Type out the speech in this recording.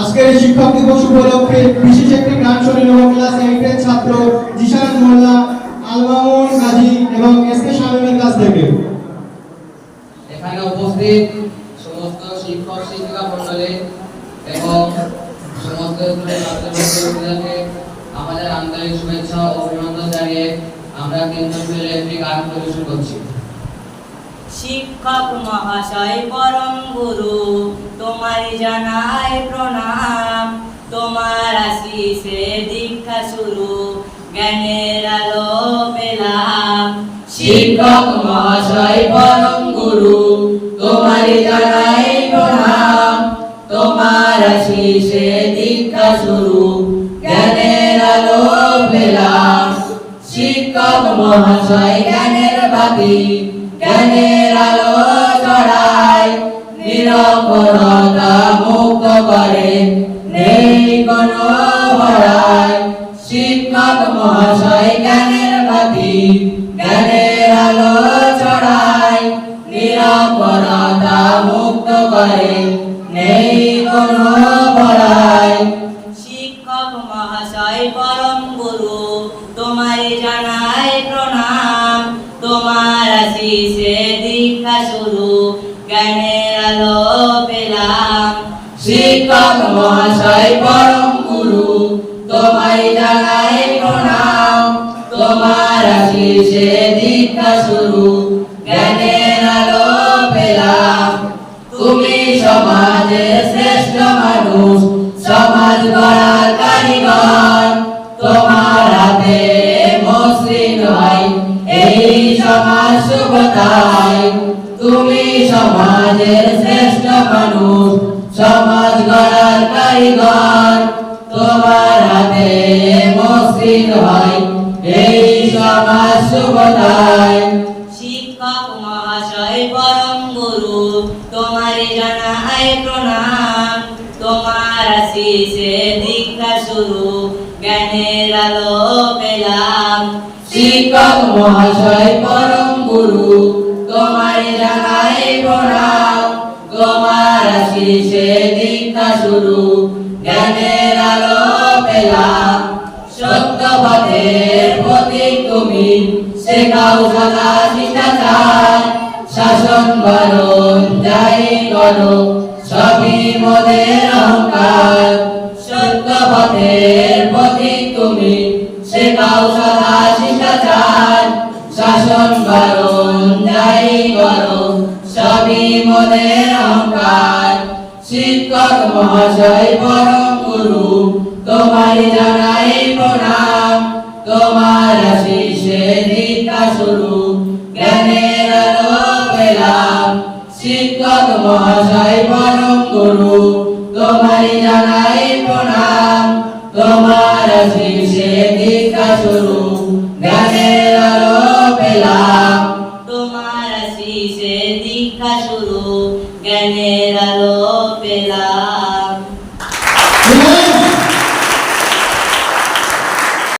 আজকের এই শিক্ষক দিবস উপলক্ষে বিশেষ একটি গান শুনে নেব ক্লাস এইটের ছাত্র জিশান মোল্লা আলমামুন গাজী এবং এস কে শামীমের কাছ থেকে। এখানে উপস্থিত সমস্ত শিক্ষক, শিক্ষিকা মন্ডলী এবং সমস্ত ছাত্রছাত্রীদেরকে আমাদের আন্তরিক শুভেচ্ছা ও অভিনন্দন জানিয়ে আমরা মিলে একটি গান পরিবেশন করছি। শিক্ষক মহাশয় পরম গুরু তোমার জানাই প্রণাম। তোমার আশিসে দীক্ষা শুরু, জ্ঞানের আলো পেলাম। শিক্ষক মহাশয় পরম গুরু তোমার জানাই প্রণাম। তোমার আশিসে দীক্ষা শুরু, জ্ঞানের আলো পেলাম। শিক্ষক মহাশয় জ্ঞানের বাতি জ্ঞানের আলো ছড়ায় নিরপরতা মুক্ত করে, নেই কোনো ভয় শিক্ষক মহাশয় জ্ঞানের বাতি, জ্ঞানের আলো ছড়ায় নিরপরতা মুক্ত করে, নেই কোনো ভয় শিক্ষক মহাশয় পরম গুরু জানাই প্রণাম তোমার আশিসে দীক্ষা শুরু জ্ঞানের আলো পেলাম। শিক্ষক মহাশয় পরম গুরু তোমায় জানাই প্রণাম তোমার আশিসে দীক্ষা শুরু তুমি সমাজের শ্রেষ্ঠ মানুষ সমাজ গড়ার কারিগর। তোমার হাতে মসৃণ হয় এই সমাজ শুভতায় শিক্ষক মহাশয় পরম গুরু তোমার জানাই প্রণাম। তোমার আশিসে দীক্ষা শুরু জ্ঞানের আলো পেলাম। শিক্ষক মহাশয় পরম গুরু তোমার জানাই প্রণাম তোমার আশিসে দীক্ষা শুরু জ্ঞানের আলো পেলাম। সত্য পথের প্রতীক তুমি শেখাও সদা শিষ্টাচার শাসন বারণ যাই করো, সবই মোদের অহংকার। সত্য পথের প্রতীক তুমি শেখাও সদা যাই করো সবই মনের অহংকার। শিক্ষক মহাশয়, পরম গুরু, তোমার জানাই প্রণাম। তোমার আশিসে দীক্ষা শুরু, জ্ঞানের আলো পেলাম। শিক্ষক মহাশয়, পরম গুরু আশিসে দীক্ষা শুরু জ্ঞানের আলো পেলাম